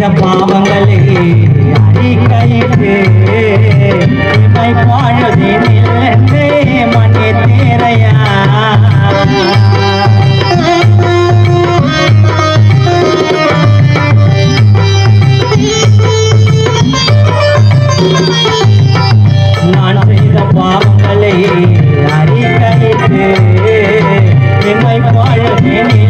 செய்த பாவங்களை அறிக்கையிட்டு இவை வாழுதினில்லை மணி தேரையா பாவங்களை அறிக்கையிட்டு இவை வாழுதினில்